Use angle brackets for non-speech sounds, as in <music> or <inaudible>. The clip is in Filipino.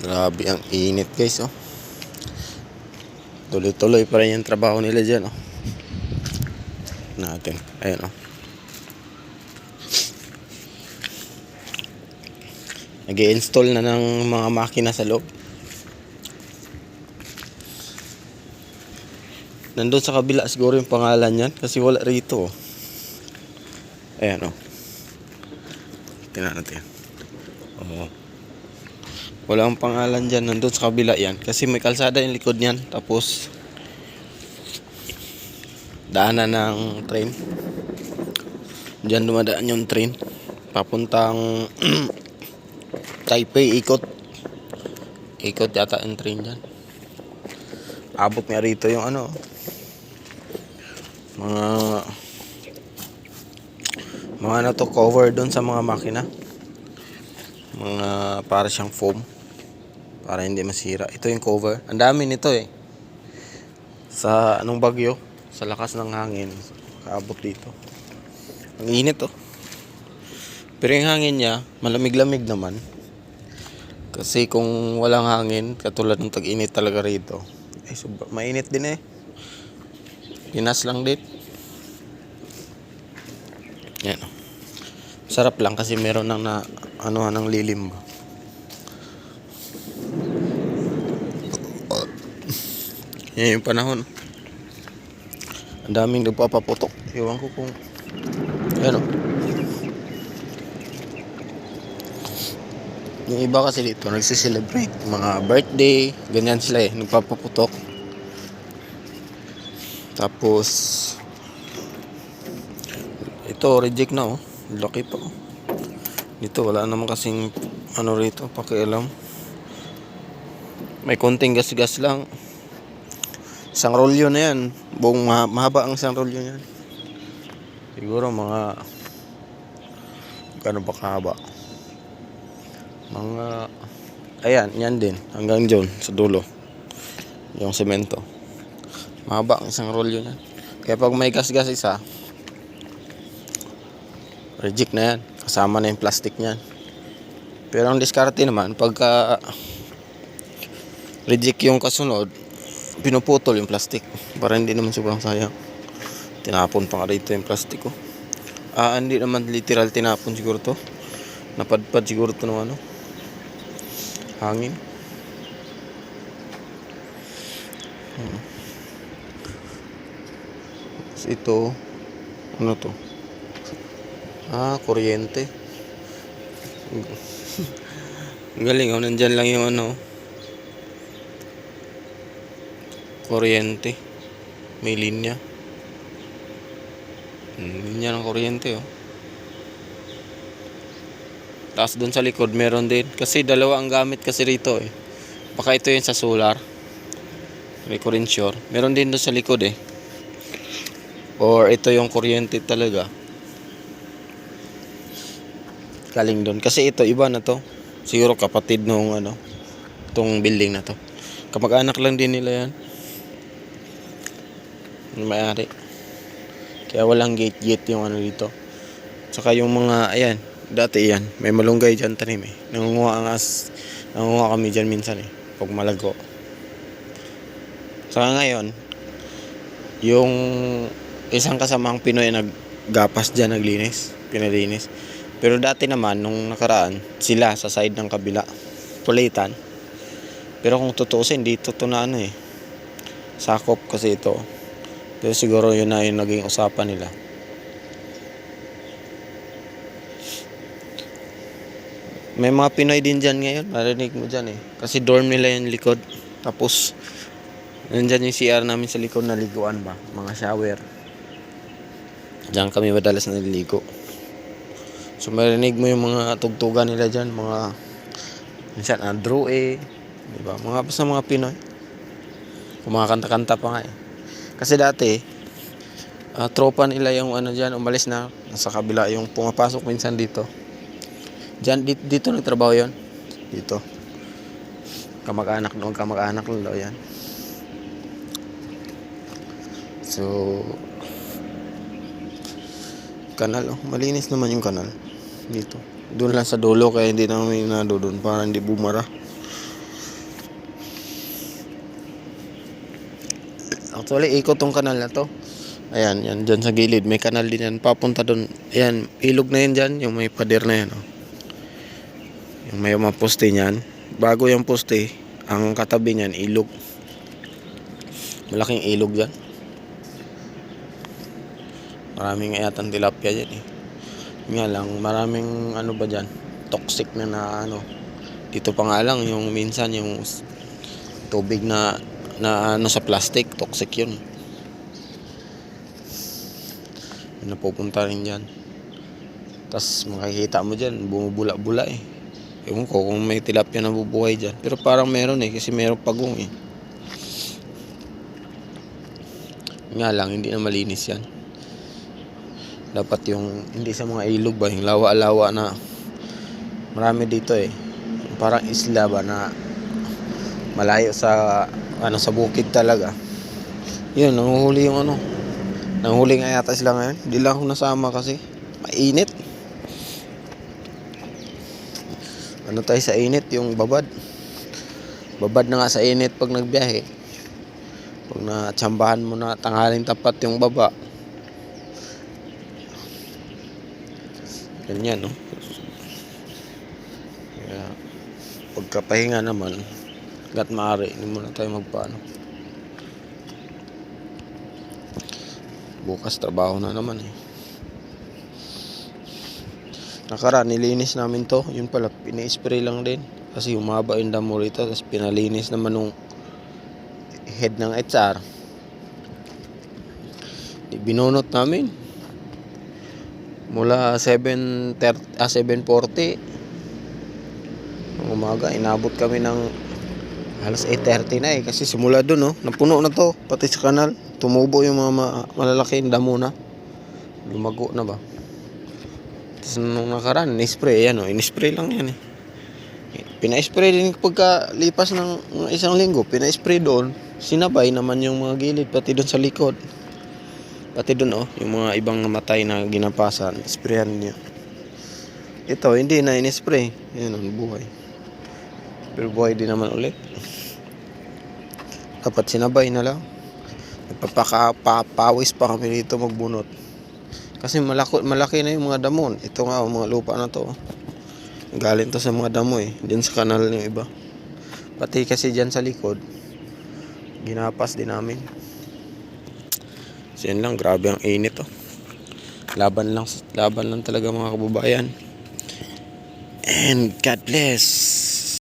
Grabe ang init guys oh. Tuloy-tuloy pa rin yung trabaho nila dyan oh. Natin. Ayan oh. nag install na ng mga makina sa loob. Nandun sa kabila siguro yung pangalan yan kasi wala rito oh. Ayan oh. Tingnan natin. Oo. Wala ang pangalan dyan. Nandun sa kabila yan. Kasi may kalsada yung likod niyan. Tapos, daanan ng train. Diyan dumadaan yung train. Papuntang <clears throat> Taipei, ikot. Ikot yata yung train dyan. Abot nga rito yung ano. Mga mga ano to cover doon sa mga makina. Mga para siyang foam para hindi masira. Ito yung cover. Ang dami nito eh. Sa anong bagyo, sa lakas ng hangin, kaabot dito. Ang init oh. Pero yung hangin niya, malamig-lamig naman. Kasi kung walang hangin, katulad ng tag-init talaga rito, ay sobra, mainit din eh. Pinas lang din. Yan. Sarap lang kasi meron ng na, ano, ng lilim. Yan yung panahon. Ang daming nagpapaputok. Ewan ko kung... Ano? Yung iba kasi dito, nagsiselebrate. Mga birthday, ganyan sila eh. Nagpapaputok. Tapos... Ito, reject na oh. Laki pa oh. Dito, wala naman kasing ano rito, pakialam. May konting gas-gas lang. Isang rolyo na yan. Buong ma- mahaba ang isang rolyo niyan. Siguro mga Gano'n ba kahaba? Mga Ayan, yan din. Hanggang dyan, sa dulo. Yung semento. Mahaba ang isang rolyo niyan. Kaya pag may gas-gas isa, reject na yan. Kasama na yung plastic niyan. Pero ang diskarte naman, pagka reject yung kasunod, pinuputol yung plastic. Para hindi naman sobrang sayang. Tinapon pa nga rito yung plastic ko ah hindi naman literal tinapon siguro to. Napadpad siguro to ng ano. Hangin. Hmm. Ito ano to? Ah kuryente. <laughs> Galing oh. Nandyan lang yung ano kuryente. May linya. Hmm, linya ng kuryente oh. Tapos doon sa likod meron din. Kasi dalawa ang gamit kasi rito eh. Baka ito yung sa solar. May current shore. Meron din doon sa likod eh. Or ito yung kuryente talaga. Galing doon. Kasi ito iba na to. Siguro kapatid nung ano. Itong building na to. Kamag-anak lang din nila yan may-ari. Kaya walang gate-gate yung ano dito. Saka yung mga, ayan, dati yan, may malunggay dyan tanim eh. Nangunguha ang as, nangunguha kami dyan minsan eh, pag malago. Saka ngayon, yung isang kasamang Pinoy naggapas dyan, naglinis, pinalinis. Pero dati naman, nung nakaraan, sila sa side ng kabila, pulitan. Pero kung tutuusin, dito to na ano eh, sakop kasi ito. Pero siguro yun na yung naging usapan nila. May mga Pinoy din dyan ngayon. Marinig mo dyan eh. Kasi dorm nila yung likod. Tapos, nandyan yung CR namin sa likod na liguan ba. Mga shower. Diyan kami madalas naliligo. So, marinig mo yung mga tugtugan nila dyan. Mga, minsan, Andrew eh. Diba? Mga basta mga Pinoy. Kumakanta-kanta pa nga eh. Kasi dati, ah, tropa nila yung ano dyan, umalis na. Nasa kabila yung pumapasok minsan dito. Dyan, dito, dito nagtrabaho yon Dito. Kamag-anak noon, kamag-anak lang daw yan. So, kanal, oh. malinis naman yung kanal. Dito. Doon lang sa dulo, kaya hindi namin na doon para hindi bumara. Actually, ikot tong kanal na to. Ayan, yan, dyan sa gilid. May kanal din yan. Papunta doon. Ayan, ilog na yan dyan. Yung may pader na yan. Oh. Yung may mga poste niyan. Bago yung poste, ang katabi niyan, ilog. Malaking ilog dyan. Maraming ayatan tilapia dyan eh. Nga lang, maraming ano ba dyan, toxic na na ano. Dito pa nga lang, yung minsan yung tubig na na ano sa plastic, toxic yun. Yun napupunta rin dyan. Tapos makikita mo dyan, bumubula-bula eh. Ewan ko kung may tilapia na bubuhay dyan. Pero parang meron eh, kasi meron pagong eh. Nga lang, hindi na malinis yan. Dapat yung, hindi sa mga ilog ba, yung lawa-lawa na marami dito eh. Parang isla ba na malayo sa, ano, sa bukid talaga. Yun, nanguhuli yung ano. Nanguhuli nga yata sila ngayon. Hindi lang ako nasama kasi. Mainit. Ano tayo sa init, yung babad. Babad na nga sa init pag nagbiyahe. Pag natsambahan mo na tanghaling tapat yung baba. Ganyan, no? Kaya, pagkapahinga naman, gat maaari, hindi muna tayo magpaano. Bukas trabaho na naman eh. Nakaraan, nilinis namin to. Yun pala, pini-spray lang din. Kasi humaba yung damo rito. Tapos pinalinis naman nung head ng HR. Di- Binunot namin. Mula 7.30, ah, 7.40. Ng umaga, inabot kami ng halos 8.30 na eh. Kasi simula dun, oh, napuno na to. Pati sa kanal. Tumubo yung mga ma- malalaking damo na. Lumago na ba? Tapos nung nakaraan, in-spray, yan o, in-spray lang yan eh. Pina-spray din pagka lipas ng isang linggo, pina-spray doon. Sinabay naman yung mga gilid, pati doon sa likod. Pati doon oh, yung mga ibang namatay na ginapasan, sprayan niya. Ito, hindi na in-spray. Yan ang buhay. Pero buhay din naman ulit. Dapat sinabay na lang. Nagpapakapawis pa kami dito magbunot. Kasi malaki, malaki na yung mga damon. Ito nga, mga lupa na to. Galing to sa mga damo eh. Diyan sa kanal yung iba. Pati kasi dyan sa likod, ginapas din namin. So yun lang, grabe ang init oh. Laban lang, laban lang talaga mga kababayan. And God bless.